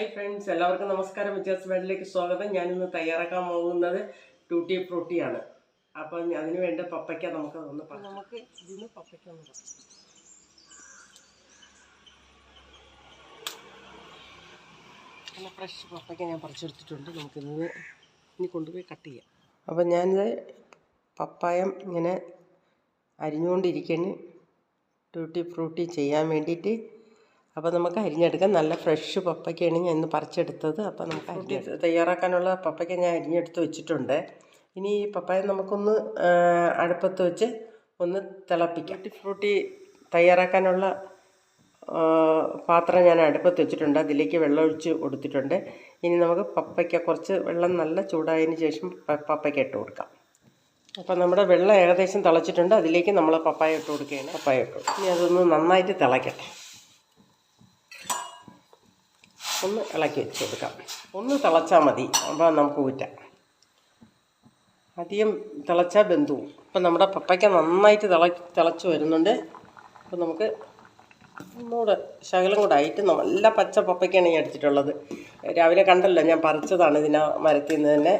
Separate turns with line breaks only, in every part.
Hi friends എല്ലാവർക്കും നമസ്കാരം. വിജയസ് വേൾഡിലേക്ക് സ്വാഗതം. ഞാനിന്ന് തയ്യാറാക്കാൻ പോകുന്നത് ടൂട്ടി ഫ്രൂട്ടിയാണ്. അപ്പം അതിന് വേണ്ട പപ്പയ്ക്ക നമുക്ക് ഒന്ന് നമുക്ക് ഇതിന് പപ്പയ്ക്ക. നല്ല ഫ്രഷ് പപ്പയ്ക്ക ഞാൻ പറിച്ചെടുത്തിട്ടുണ്ട്. നമുക്കിന്ന് ഇനി കൊണ്ടുപോയി കട്ട് ചെയ്യാം. അപ്പം ഞാനിത് പപ്പായം ഇങ്ങനെ അരിഞ്ഞുകൊണ്ടിരിക്കുന്നു. ടൂട്ടി ഫ്രൂട്ടി ചെയ്യാൻ വേണ്ടിയിട്ട് അപ്പോൾ നമുക്ക് അരിഞ്ഞെടുക്കാം. നല്ല ഫ്രഷ് പപ്പയ്ക്കാണ് ഞാൻ ഇന്ന് പറിച്ചെടുത്തത്. അപ്പോൾ നമുക്ക് അരിഞ്ഞ് തയ്യാറാക്കാനുള്ള പപ്പയ്ക്ക ഞാൻ അരിഞ്ഞെടുത്ത് വെച്ചിട്ടുണ്ട്. ഇനി ഈ പപ്പായ നമുക്കൊന്ന് അടുപ്പത്ത് വെച്ച് ഒന്ന് തിളപ്പിക്കാം. ഫ്രൂട്ടി ഫ്രൂട്ടി തയ്യാറാക്കാനുള്ള പാത്രം ഞാൻ അടുപ്പത്ത് വെച്ചിട്ടുണ്ട്. അതിലേക്ക് വെള്ളം ഒഴിച്ച് കൊടുത്തിട്ടുണ്ട്. ഇനി നമുക്ക് പപ്പയ്ക്ക കുറച്ച് വെള്ളം നല്ല ചൂടായതിന് ശേഷം പപ്പയ്ക്ക ഇട്ട് കൊടുക്കാം. അപ്പോൾ നമ്മുടെ വെള്ളം ഏകദേശം തിളച്ചിട്ടുണ്ട്. അതിലേക്ക് നമ്മൾ പപ്പായ ഇട്ട് കൊടുക്കുകയാണ്. പപ്പായ ഇട്ടു ഇനി അതൊന്ന് നന്നായിട്ട് തിളയ്ക്കട്ടെ ഒന്ന് ഇളക്കി വെച്ച് കൊടുക്കാം ഒന്ന് തിളച്ചാൽ മതി. അപ്പോൾ നമുക്ക് ഊറ്റാം. അധികം തിളച്ചാൽ ബന്ധു. അപ്പം നമ്മുടെ പപ്പയ്ക്ക നന്നായിട്ട് തിള തിളച്ച് വരുന്നുണ്ട്. അപ്പം നമുക്ക് ഒന്നുകൂടെ ശകലം കൂടെ ആയിട്ട് നല്ല പച്ച പപ്പയ്ക്കാണ് ഞാൻ എടുത്തിട്ടുള്ളത് രാവിലെ കണ്ടല്ലോ ഞാൻ പറിച്ചതാണ് ഇതിനെ മരത്തിൽ നിന്ന് തന്നെ.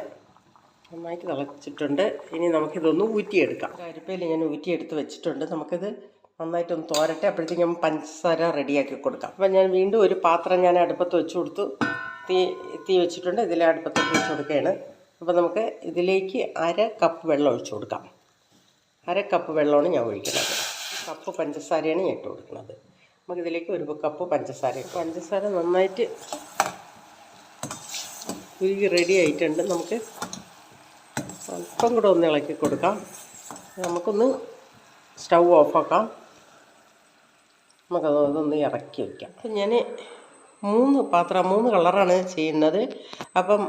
നന്നായിട്ട് തിളച്ചിട്ടുണ്ട്. ഇനി നമുക്കിതൊന്ന് ഊറ്റിയെടുക്കാം. അരിപ്പയിൽ ഞാൻ ഊറ്റിയെടുത്ത് വെച്ചിട്ടുണ്ട്. നമുക്കിത് നന്നായിട്ടൊന്ന് തോരട്ടെ. അപ്പോഴത്തേക്കും പഞ്ചസാര റെഡിയാക്കി കൊടുക്കാം. അപ്പം ഞാൻ വീണ്ടും ഒരു പാത്രം ഞാൻ അടുപ്പത്ത് വെച്ച് കൊടുത്തു. തീ തീ വെച്ചിട്ടുണ്ട്. ഇതിലെ അടുപ്പത്ത് വെച്ച് കൊടുക്കുകയാണ്. അപ്പോൾ നമുക്ക് ഇതിലേക്ക് അര കപ്പ് വെള്ളം ഒഴിച്ചു കൊടുക്കാം. അര കപ്പ് വെള്ളമാണ് ഞാൻ ഒഴിക്കുന്നത്. കപ്പ് പഞ്ചസാരയാണ് ഞാൻ ഇട്ട് കൊടുക്കുന്നത്. നമുക്ക് ഇതിലേക്ക് ഒരു കപ്പ് പഞ്ചസാര പഞ്ചസാര നന്നായിട്ട് ഉരുകി റെഡി ആയിട്ടുണ്ട്. നമുക്ക് അല്പം കൂടെ ഒന്ന് ഇളക്കി കൊടുക്കാം. നമുക്കൊന്ന് സ്റ്റൗ ഓഫാക്കാം നമുക്കത് അതൊന്ന് ഇറക്കി വയ്ക്കാം അപ്പം ഞാൻ മൂന്ന് പാത്രം മൂന്ന് കളറാണ് ചെയ്യുന്നത്. അപ്പം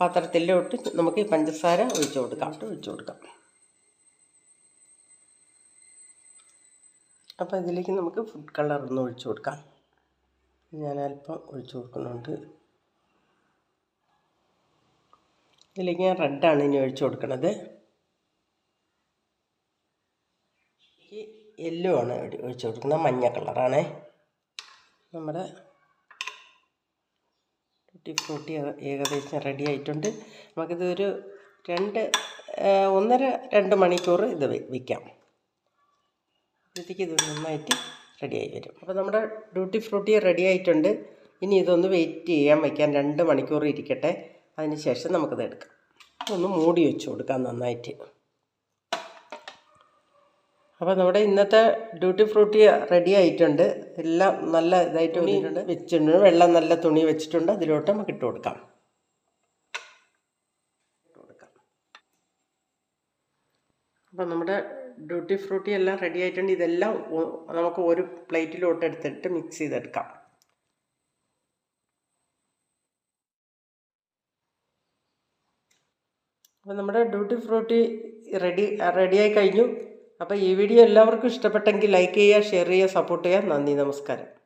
പാത്രത്തിലോട്ട് നമുക്ക് ഈ പഞ്ചസാര ഒഴിച്ചു കൊടുക്കാം. ഒഴിച്ചു കൊടുക്കാം. അപ്പം ഇതിലേക്ക് നമുക്ക് ഫുഡ് കളർ ഒന്ന് ഒഴിച്ചു കൊടുക്കാം. ഞാൻ അല്പം ഒഴിച്ചു കൊടുക്കുന്നുണ്ട്. ഇതിലേക്ക് ഞാൻ റെഡാണ് ഇനി ഒഴിച്ചു കൊടുക്കുന്നത് ഈ യെല്ലോ ആണ് ഒഴി- ഒഴിച്ചു കൊടുക്കുന്നത് മഞ്ഞ കളറാണ്. നമ്മുടെ ടൂട്ടി ഫ്രൂട്ടി ഏകദേശം റെഡി ആയിട്ടുണ്ട്. നമുക്കിത് ഒരു രണ്ട് ഒന്നര രണ്ട് മണിക്കൂർ ഇത് വിൽക്കാം അപ്പോഴത്തേക്ക് ഇത് നന്നായിട്ട് റെഡിയായി വരും. അപ്പോൾ നമ്മുടെ ഡ്യൂട്ടി ഫ്രൂട്ടി റെഡി ആയിട്ടുണ്ട്. ഇനി ഇതൊന്ന് വെയിറ്റ് ചെയ്യാൻ വയ്ക്കാൻ രണ്ട് മണിക്കൂർ ഇരിക്കട്ടെ. അതിന് ശേഷം നമുക്കിത് എടുക്കാം. ഒന്ന് മൂടി വെച്ച് കൊടുക്കാം നന്നായിട്ട്. അപ്പോൾ നമ്മുടെ ഇന്നത്തെ ഡ്യൂട്ടി ഫ്രൂട്ടി റെഡി ആയിട്ടുണ്ട്. എല്ലാം നല്ല ഇതായിട്ട് വന്നിട്ടുണ്ട്. വെച്ചിട്ടുണ്ട്. വെള്ളം നല്ല തുണി വെച്ചിട്ടുണ്ട്. അതിലോട്ട് നമുക്ക് ഇട്ട് കൊടുക്കാം. അപ്പം കൊടുക്കാം. അപ്പോൾ നമ്മുടെ ഡ്യൂട്ടി ഫ്രൂട്ടി എല്ലാം റെഡി ആയിട്ടുണ്ട്. ഇതെല്ലാം നമുക്ക് ഒരു പ്ലേറ്റിലോട്ട് എടുത്തിട്ട് മിക്സ് ചെയ്തെടുക്കാം. അപ്പോൾ നമ്മുടെ ഡ്യൂട്ടി ഫ്രൂട്ടി റെഡി റെഡിയായി കഴിഞ്ഞു. അപ്പോൾ ഈ വീഡിയോ എല്ലാവർക്കും ഇഷ്ടപ്പെട്ടെങ്കിൽ ലൈക്ക് ചെയ്യുക ഷെയർ ചെയ്യുക സപ്പോർട്ട് ചെയ്യുക. നന്ദി നമസ്കാരം.